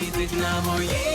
небо. На моїй